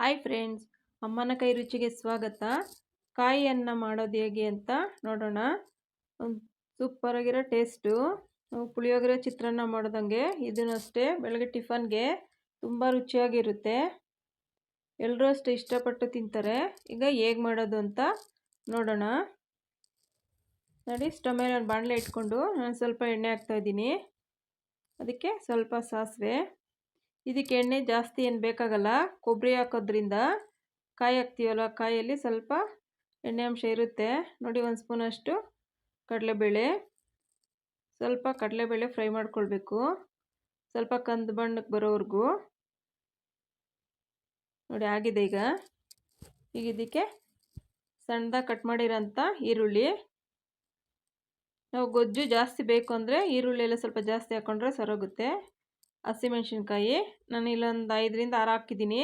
Hi friends ಅಮ್ಮನ ಕೈ ರುಚಿಗೆ ಸ್ವಾಗತ. ಕಾಯಿಯನ್ನು ಮಾಡೋದು ಹೇಗೆ ಅಂತ ನೋಡೋಣ. ಸೂಪರಾಗಿರೋ ಟೇಸ್ಟು ಪುಳಿಯೋಗರೆ ಚಿತ್ರಾನ್ನ ಮಾಡೋದಂಗೆ. ಇದನ್ನು ಅಷ್ಟೇ ಬೆಳಗ್ಗೆ ಟಿಫನ್ಗೆ ತುಂಬ ರುಚಿಯಾಗಿರುತ್ತೆ. ಎಲ್ಲರೂ ಅಷ್ಟೇ ಇಷ್ಟಪಟ್ಟು ತಿಂತಾರೆ. ಈಗ ಹೇಗೆ ಮಾಡೋದು ಅಂತ ನೋಡೋಣ. ನೋಡಿ, ಸ್ಟವ್ ಮೇಲೆ ಬಾಣಲೆ ಇಟ್ಕೊಂಡು ನಾನು ಸ್ವಲ್ಪ ಎಣ್ಣೆ ಹಾಕ್ತಾಯಿದ್ದೀನಿ ಅದಕ್ಕೆ ಸ್ವಲ್ಪ ಸಾಸಿವೆ. ಇದಕ್ಕೆ ಎಣ್ಣೆ ಜಾಸ್ತಿ ಏನು ಬೇಕಾಗಲ್ಲ? ಕೊಬ್ಬರಿ ಹಾಕೋದ್ರಿಂದ ಕಾಯಿ ಹಾಕ್ತೀವಲ್ಲ, ಕಾಯಲ್ಲಿ ಸ್ವಲ್ಪ ಎಣ್ಣೆ ಅಂಶ ಇರುತ್ತೆ. ನೋಡಿ ಒಂದು ಸ್ಪೂನಷ್ಟು ಕಡಲೆಬೇಳೆ. ಸ್ವಲ್ಪ ಕಡಲೆಬೇಳೆ ಫ್ರೈ ಮಾಡ್ಕೊಳ್ಬೇಕು. ಸ್ವಲ್ಪ ಕಂದು ಬಣ್ಣಕ್ಕೆ ಬರೋವರೆಗೂ. ನೋಡಿ ಆಗಿದೆ ಈಗ. ಈಗ ಇದಕ್ಕೆ ಸಣ್ಣದಾಗಿ ಕಟ್ ಮಾಡಿರೋಂಥ ಈರುಳ್ಳಿ. ನಾವು ಗೊಜ್ಜು ಜಾಸ್ತಿ ಬೇಕು ಅಂದರೆ ಈರುಳ್ಳಿ ಎಲ್ಲ ಸ್ವಲ್ಪ ಜಾಸ್ತಿ ಹಾಕ್ಕೊಂಡ್ರೆ ಸರೋಗುತ್ತೆ. ಹಸಿಮೆಣ್ಸಿನ್ಕಾಯಿ. ನಾನು ಇಲ್ಲೊಂದು ಐದರಿಂದ ಆರು ಹಾಕಿದ್ದೀನಿ.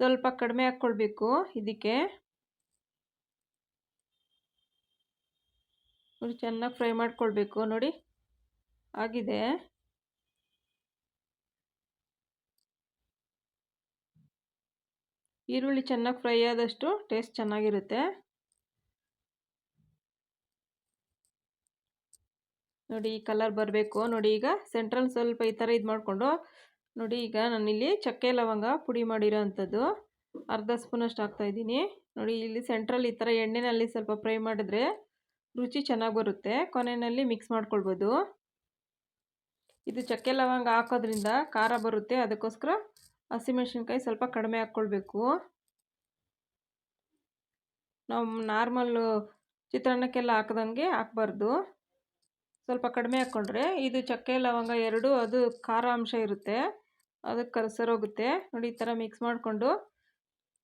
ಸ್ವಲ್ಪ ಕಡಿಮೆ ಹಾಕ್ಕೊಳ್ಬೇಕು ಇದಕ್ಕೆ. ನೋಡಿ ಚೆನ್ನಾಗಿ ಫ್ರೈ ಮಾಡ್ಕೊಳ್ಬೇಕು ನೋಡಿ. ಆಗಿದೆ. ಈರುಳ್ಳಿ ಚೆನ್ನಾಗಿ ಫ್ರೈ ಆದಷ್ಟು ಟೇಸ್ಟ್ ಚೆನ್ನಾಗಿರುತ್ತೆ. ನೋಡಿ ಈ ಕಲರ್ ಬರಬೇಕು. ನೋಡಿ ಈಗ ಸೆಂಟ್ರಲ್ ಸ್ವಲ್ಪ ಈ ಥರ ಇದು ಮಾಡಿಕೊಂಡು, ನೋಡಿ ಈಗ ನಾನಿಲ್ಲಿ ಚಕ್ಕೆ ಲವಂಗ ಪುಡಿ ಮಾಡಿರೋ ಅಂಥದ್ದು ಅರ್ಧ ಸ್ಪೂನಷ್ಟು ಹಾಕ್ತಾಯಿದ್ದೀನಿ ನೋಡಿ ಇಲ್ಲಿ ಸೆಂಟ್ರಲ್ ಈ ಥರ ಎಣ್ಣೆನಲ್ಲಿ ಸ್ವಲ್ಪ ಫ್ರೈ ಮಾಡಿದ್ರೆ ರುಚಿ ಚೆನ್ನಾಗಿ ಬರುತ್ತೆ. ಕೊನೆಯಲ್ಲಿ ಮಿಕ್ಸ್ ಮಾಡ್ಕೊಳ್ಬೋದು. ಇದು ಚಕ್ಕೆ ಲವಂಗ ಹಾಕೋದ್ರಿಂದ ಖಾರ ಬರುತ್ತೆ. ಅದಕ್ಕೋಸ್ಕರ ಹಸಿಮೆಣ್ಸಿನ್ಕಾಯಿ ಸ್ವಲ್ಪ ಕಡಿಮೆ ಹಾಕ್ಕೊಳ್ಬೇಕು. ನಾವು ನಾರ್ಮಲ್ಲು ಚಿತ್ರಾನ್ನಕ್ಕೆಲ್ಲ ಹಾಕ್ದಂಗೆ ಹಾಕ್ಬಾರ್ದು. ಸ್ವಲ್ಪ ಕಡಿಮೆ ಹಾಕ್ಕೊಂಡ್ರೆ ಇದು ಚಕ್ಕೆ, ಲವಂಗ ಎರಡು, ಅದು ಖಾರ ಅಂಶ ಇರುತ್ತೆ. ಅದಕ್ಕೆ ಕರ್ಸರೋಗುತ್ತೆ. ನೋಡಿ, ಈ ಥರ ಮಿಕ್ಸ್ ಮಾಡಿಕೊಂಡು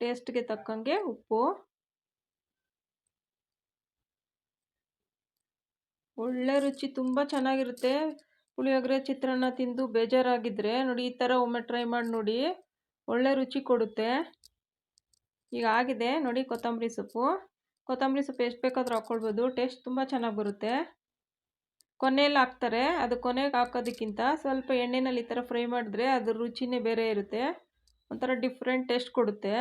ಟೇಸ್ಟ್ಗೆ ತಕ್ಕಂಗೆ ಉಪ್ಪು. ಒಳ್ಳೆ ರುಚಿ, ತುಂಬ ಚೆನ್ನಾಗಿರುತ್ತೆ. ಪುಳಿಯೋಗರೆ, ಚಿತ್ರಾನ್ನ ತಿಂದು ಬೇಜಾರಾಗಿದ್ದರೆ ನೋಡಿ, ಈ ಥರ ಒಮ್ಮೆ ಟ್ರೈ ಮಾಡಿ ನೋಡಿ, ಒಳ್ಳೆ ರುಚಿ ಕೊಡುತ್ತೆ. ಈಗ ಆಗಿದೆ. ನೋಡಿ, ಕೊತ್ತಂಬರಿ ಸೊಪ್ಪು. ಕೊತ್ತಂಬರಿ ಸೊಪ್ಪು ಎಷ್ಟು ಬೇಕಾದರೂ ಹಾಕ್ಕೊಳ್ಬೋದು. ಟೇಸ್ಟ್ ತುಂಬ ಚೆನ್ನಾಗಿ ಬರುತ್ತೆ. ಕೊನೆಯಲ್ಲಿ ಹಾಕ್ತಾರೆ. ಅದು ಕೊನೆಗೆ ಹಾಕೋದಕ್ಕಿಂತ ಸ್ವಲ್ಪ ಎಣ್ಣೆನಲ್ಲಿ ಈ ಥರ ಫ್ರೈ ಮಾಡಿದ್ರೆ ಅದ್ರ ರುಚಿನೇ ಬೇರೆ ಇರುತ್ತೆ. ಒಂಥರ ಡಿಫ್ರೆಂಟ್ ಟೇಸ್ಟ್ ಕೊಡುತ್ತೆ.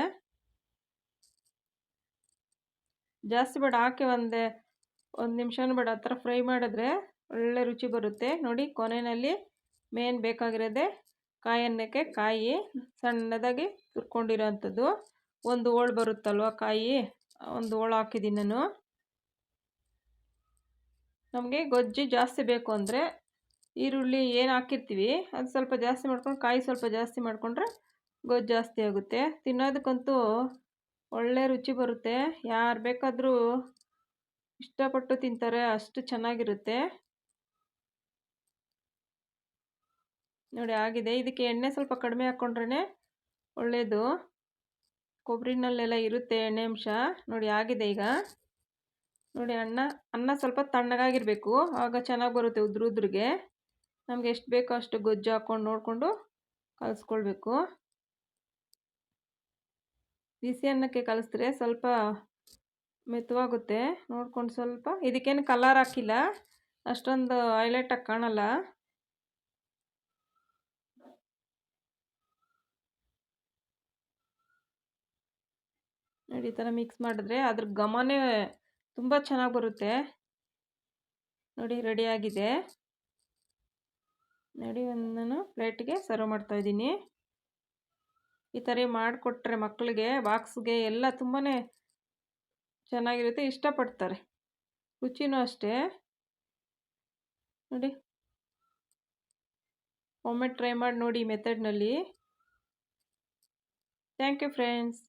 ಜಾಸ್ತಿ ಬೇಡ, ಹಾಕಿ ಒಂದು ಒಂದು ನಿಮಿಷನೂ ಬೇಡ. ಆ ಥರ ಫ್ರೈ ಮಾಡಿದ್ರೆ ಒಳ್ಳೆ ರುಚಿ ಬರುತ್ತೆ. ನೋಡಿ ಕೊನೆಯಲ್ಲಿ ಮೇನ್ ಬೇಕಾಗಿರೋದೆ ಕಾಯಿಯನ್ನಕ್ಕೆ ಕಾಯಿ, ಸಣ್ಣದಾಗಿ ತುರ್ಕೊಂಡಿರೋ ಅಂಥದ್ದು ಒಂದು ಹೋಳು ಬರುತ್ತಲ್ವ ಕಾಯಿ ಒಂದು ಹೋಳು ಹಾಕಿದ್ದೀನಿ ನಾನು. ನಮಗೆ ಗೊಜ್ಜು ಜಾಸ್ತಿ ಬೇಕು ಅಂದರೆ ಈರುಳ್ಳಿ ಏನು ಹಾಕಿರ್ತೀವಿ, ಅದು ಸ್ವಲ್ಪ ಜಾಸ್ತಿ ಮಾಡ್ಕೊಂಡು ಕಾಯಿ ಸ್ವಲ್ಪ ಜಾಸ್ತಿ ಮಾಡಿಕೊಂಡ್ರೆ ಗೊಜ್ಜು ಜಾಸ್ತಿ ಆಗುತ್ತೆ. ತಿನ್ನೋದಕ್ಕಂತೂ ಒಳ್ಳೆ ರುಚಿ ಬರುತ್ತೆ. ಯಾರು ಬೇಕಾದರೂ ಇಷ್ಟಪಟ್ಟು ತಿಂತಾರೆ, ಅಷ್ಟು ಚೆನ್ನಾಗಿರುತ್ತೆ. ನೋಡಿ ಆಗಿದೆ. ಇದಕ್ಕೆ ಎಣ್ಣೆ ಸ್ವಲ್ಪ ಕಡಿಮೆ ಹಾಕ್ಕೊಂಡ್ರೆ ಒಳ್ಳೆಯದು ಕೊಬ್ಬರಿನಲ್ಲೆಲ್ಲ ಇರುತ್ತೆ ಎಣ್ಣೆ ಅಂಶ. ನೋಡಿ ಆಗಿದೆ ಈಗ. ನೋಡಿ ಅನ್ನ ಅನ್ನ ಸ್ವಲ್ಪ ತಣ್ಣಗಾಗಿರಬೇಕು. ಆಗ ಚೆನ್ನಾಗಿ ಬರುತ್ತೆ ಉದ್ರ ಉದ್ರಿಗೆ. ನಮ್ಗೆ ಎಷ್ಟು ಬೇಕೋ ಅಷ್ಟು ಗೊಜ್ಜು ಹಾಕ್ಕೊಂಡು ನೋಡಿಕೊಂಡು ಕಲಿಸ್ಕೊಳ್ಬೇಕು. ಬಿಸಿ ಅನ್ನಕ್ಕೆ ಕಲಿಸಿದ್ರೆ ಸ್ವಲ್ಪ ಮೆತ್ತವಾಗುತ್ತೆ. ನೋಡ್ಕೊಂಡು ಸ್ವಲ್ಪ, ಇದಕ್ಕೇನು ಕಲರ್ ಹಾಕಿಲ್ಲ. ಅಷ್ಟೊಂದು ಹೈಲೈಟಾಗಿ ಕಾಣಲ್ಲ. ನೋಡಿ ಈ ಥರ ಮಿಕ್ಸ್ ಮಾಡಿದ್ರೆ ಅದ್ರ ಘಮನೇ ತುಂಬ ಚೆನ್ನಾಗಿ ಬರುತ್ತೆ. ನೋಡಿ ರೆಡಿಯಾಗಿದೆ ನೋಡಿ ಒಂದು ನಾನು ಪ್ಲೇಟ್ಗೆ ಸರ್ವ್ ಮಾಡ್ತಾಯಿದ್ದೀನಿ ಈ ಥರ ಮಾಡಿಕೊಟ್ರೆ ಮಕ್ಕಳಿಗೆ ಬಾಕ್ಸ್ಗೆ ಎಲ್ಲ ತುಂಬಾ ಚೆನ್ನಾಗಿರುತ್ತೆ, ಇಷ್ಟಪಡ್ತಾರೆ. ರುಚಿನೂ ಅಷ್ಟೇ. ನೋಡಿ. ಒಮ್ಮೆ ಟ್ರೈ ಮಾಡಿ ನೋಡಿ ಮೆಥಡ್ನಲ್ಲಿ ಥ್ಯಾಂಕ್ ಯು ಫ್ರೆಂಡ್ಸ್